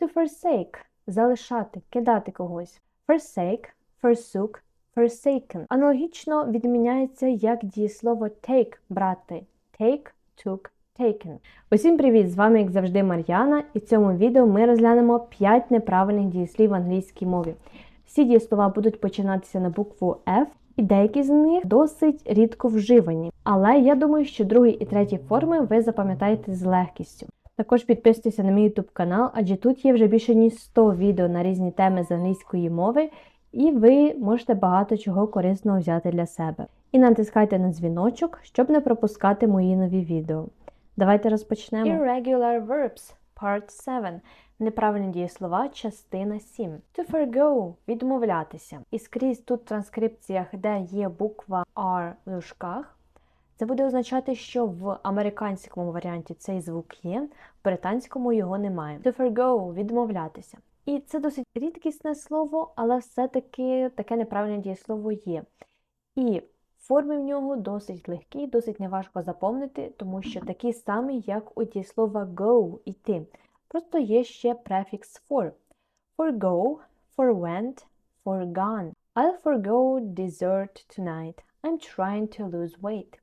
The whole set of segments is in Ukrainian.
To forsake – залишати, кидати когось. Forsake, forsook, forsaken. Аналогічно відміняється як дієслово take – брати. Take, took, taken. Усім привіт! З вами, як завжди, Мар'яна, і в цьому відео ми розглянемо 5 неправильних дієслів в англійській мові. Всі дієслова будуть починатися на букву F, і деякі з них досить рідко вживані. Але я думаю, що другий і третій форми ви запам'ятаєте з легкістю. Також підписуйтеся на мій YouTube канал, адже тут є вже більше ніж 100 відео на різні теми з англійської мови, і ви можете багато чого корисного взяти для себе. І натискайте на дзвіночок, щоб не пропускати мої нові відео. Давайте розпочнемо. Irregular verbs, part 7. Неправильні дієслова, частина 7. To forgo – відмовлятися. І скрізь тут в транскрипціях, де є буква R в дужках, це буде означати, що в американському варіанті цей звук є, в британському його немає. To forgo – відмовлятися. І це досить рідкісне слово, але все-таки таке неправильне дієслово є. І форми в нього досить легкі, досить неважко заповнити, тому що такі самі, як у дієслова go іти. Просто є ще префікс for. Forgo, forwent, forgone. I'll forgo dessert tonight. I'm trying to lose weight.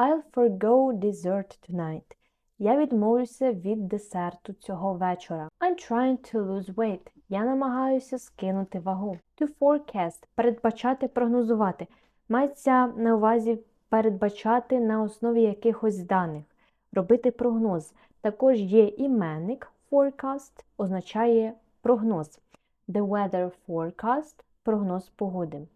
I'll forgo dessert tonight. Я відмовлюся від десерту цього вечора. I'm trying to lose weight. Я намагаюся скинути вагу. To forecast передбачати, прогнозувати. Мається на увазі передбачати на основі якихось даних, робити прогноз. Також є іменник forecast, означає прогноз. The weather forecast прогноз погоди.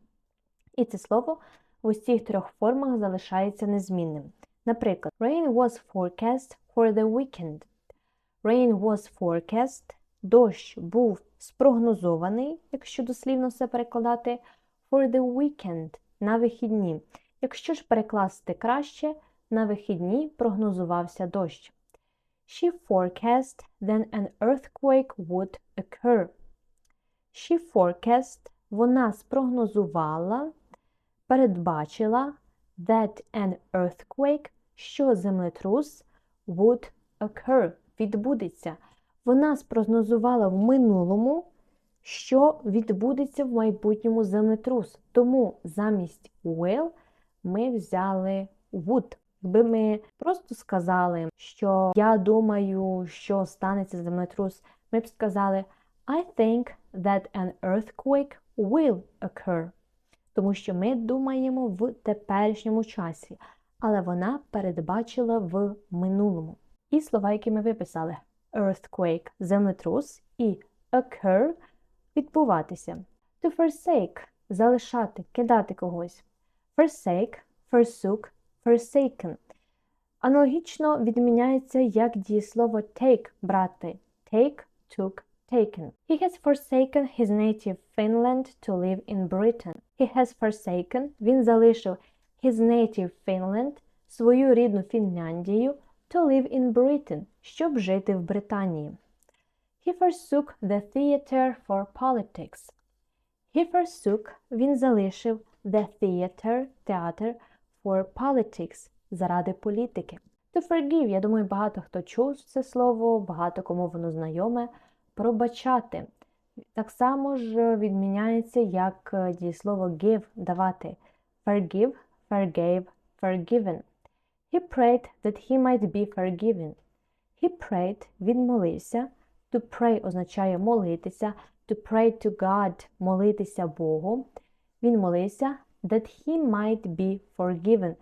І це слово в усіх трьох формах залишається незмінним. Наприклад, rain was forecast for the weekend. Rain was forecast. Дощ був спрогнозований, якщо дослівно все перекладати, for the weekend на вихідні. Якщо ж перекласти краще, на вихідні прогнозувався дощ. She forecast then an earthquake would occur. She forecast вона спрогнозувала, передбачила that an earthquake, що землетрус would occur, відбудеться. Вона спрогнозувала в минулому, що відбудеться в майбутньому землетрус. Тому замість will ми взяли would. Якби ми просто сказали, що я думаю, що станеться землетрус, ми б сказали I think that an earthquake will occur. Тому що ми думаємо в теперішньому часі, але вона передбачила в минулому. І слова, які ми виписали: earthquake землетрус і occur відбуватися. To forsake залишати, кидати когось. Forsake, forsook, forsaken. Аналогічно відміняється як дієслово take брати. Take, took, taken. He has forsaken his native Finland to live in Britain. He has forsaken, він залишив his native Finland, свою рідну Фінляндію, to live in Britain, щоб жити в Британії. He forsook the theater for politics. He forsook, він залишив the theater, театр for politics, заради політики. To forgive, я думаю, багато хто чув це слово, багато кому воно знайоме. Пробачати. Так само ж відміняється як дієслово give давати. Forgive, forgave, forgiven. He prayed that he might be forgiven. He prayed, він молився. To pray означає молитися. To pray to God молитися Богу. Він молився that he might be forgiven,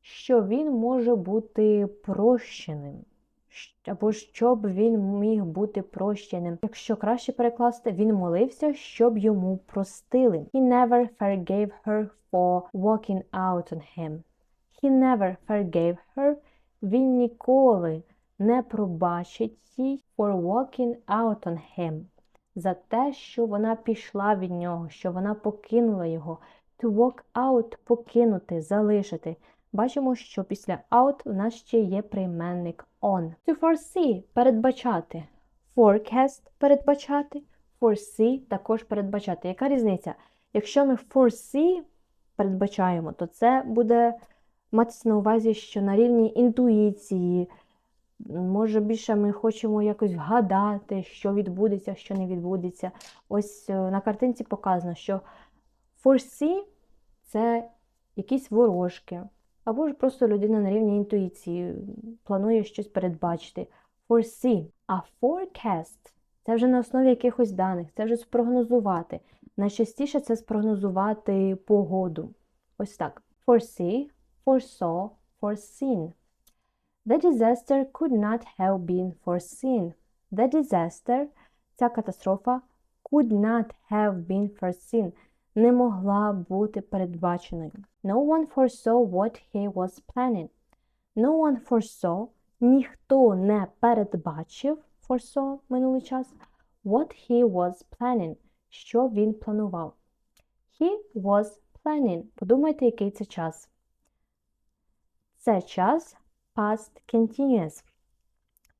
що він може бути прощеним. Або щоб він міг бути прощеним. Якщо краще перекласти, він молився, щоб йому простили. He never forgave her for walking out on him. He never forgave her. Він ніколи не пробачить їй for walking out on him. За те, що вона пішла від нього, що вона покинула його. To walk out покинути, залишити. Бачимо, що після out у нас ще є прийменник on. To foresee передбачати. Forecast передбачати. Foresee також передбачати. Яка різниця? Якщо ми foresee передбачаємо, то це буде матися на увазі, що на рівні інтуїції, Може, більше ми хочемо якось вгадати, що відбудеться, що не відбудеться. Ось е, на картинці показано, що foresee – це якісь ворожки, або ж просто людина на рівні інтуїції планує щось передбачити. Foresee. А forecast – це вже на основі якихось даних, це вже спрогнозувати. Найчастіше це спрогнозувати погоду. Ось так. Foresee, foresaw, foreseen. The disaster could not have been foreseen. The disaster, ця катастрофа, could not have been foreseen. Не могла бути передбаченою. No one foresaw what he was planning. No one foresaw, ніхто не передбачив, foresaw минулий час, what he was planning, що він планував. He was planning. Подумайте, який це час. Це час past continuous.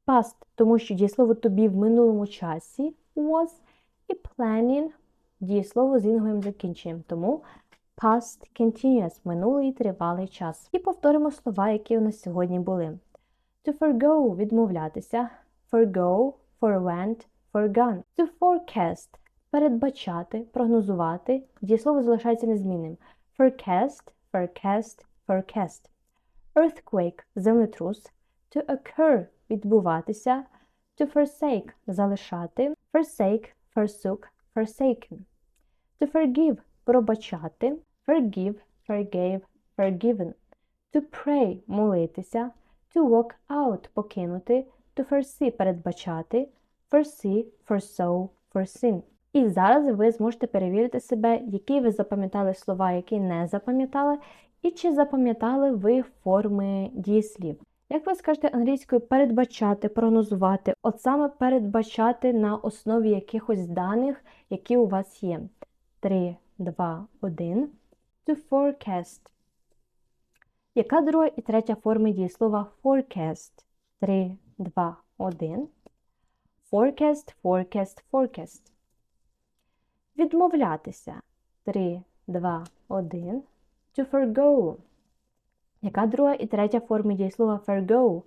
Past, тому що дієслово тобі в минулому часі was, і planning дієслово з інговим закінченням. Тому past continuous минулий тривалий час. І повторимо слова, які у нас сьогодні були. To forgo відмовлятися, forgo, forwent, forgone. To forecast передбачати, прогнозувати. Дієслово залишається незмінним. Forecast, forecast, forecast. Earthquake – землетрус. To occur – відбуватися. To forsake – залишати. Forsake, forsook, forsaken. To forgive – пробачати. Forgive, forgave, forgiven. To pray – молитися. To walk out – покинути. To foresee – передбачати. Foresee, foresaw, foreseen. І зараз ви зможете перевірити себе, які ви запам'ятали слова, які не запам'ятали, і чи запам'ятали ви форми дієслів. Як ви скажете англійською передбачати, прогнозувати, от саме передбачати на основі якихось даних, які у вас є. 3, 2, 1. To forecast. Яка друга і третя форми дієслова forecast? 3, 2, 1. Forecast, forecast, forecast. Відмовлятися. 3, 2, 1. To forgo. Яка друга і третя форми дієслова forgo?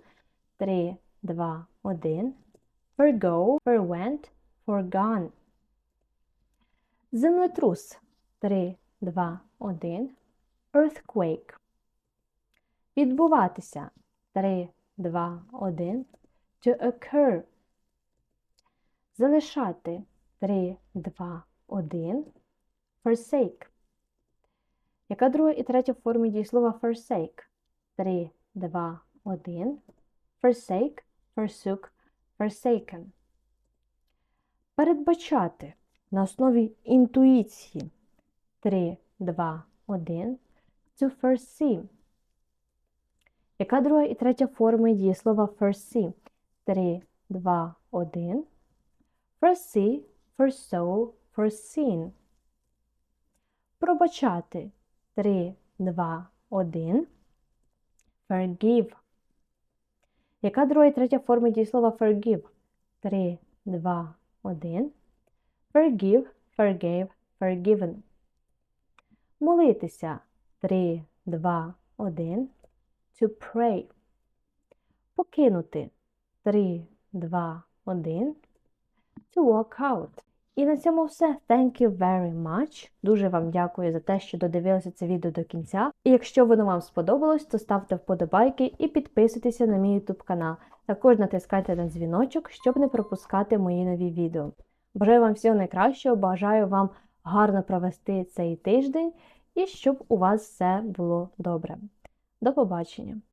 3, 2, 1. Forgo, forwent, forgone. Землетрус. 3, 2, 1. Earthquake. Відбуватися. 3, 2, 1. To occur. Залишати. 3, 2, 1. Forsake. Яка друга і третя форми дієслова forsake? 3, 2, 1. Forsake, forsook, forsaken. Передбачати на основі інтуїції. 3, 2, 1. To foresee. Яка друга і третя форми дієслова foresee? 3, 2, 1. Foresee, foresaw, foreseen. Пробачати. 3, 2, 1. Forgive. Яка друга і третя форма дієслова forgive? 3, 2, 1. Forgive, forgave, forgiven. Молитися. 3, 2, 1. To pray. Покинути. 3, 2, 1. To walk out. І на цьому все. Thank you very much. Дуже вам дякую за те, що додивилися це відео до кінця. І якщо воно вам сподобалось, то ставте вподобайки і підписуйтеся на мій YouTube канал. Також натискайте на дзвіночок, щоб не пропускати мої нові відео. Бажаю вам всього найкращого, бажаю вам гарно провести цей тиждень і щоб у вас все було добре. До побачення!